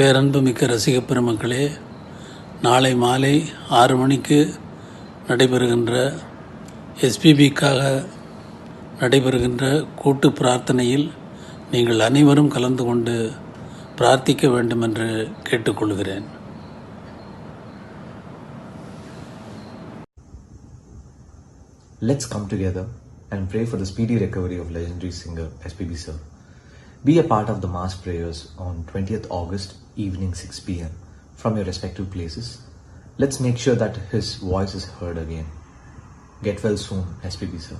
பேரன்புமிக்க ரசிக பெருமக்களே நாளை மாலை ஆறு மணிக்கு நடைபெறுகின்ற எஸ்பிபிக்காக நடைபெறுகின்ற கூட்டு பிரார்த்தனையில் நீங்கள் அனைவரும் கலந்து கொண்டு பிரார்த்திக்க வேண்டும் என்று கேட்டுக்கொள்கிறேன் Let's come together and pray for the speedy recovery of legendary singer SPB Sir. Be a part of the mass prayers on 20th August evening 6 pm from your respective places. Let's make sure that his voice is heard again. Get well soon, SPB Sir.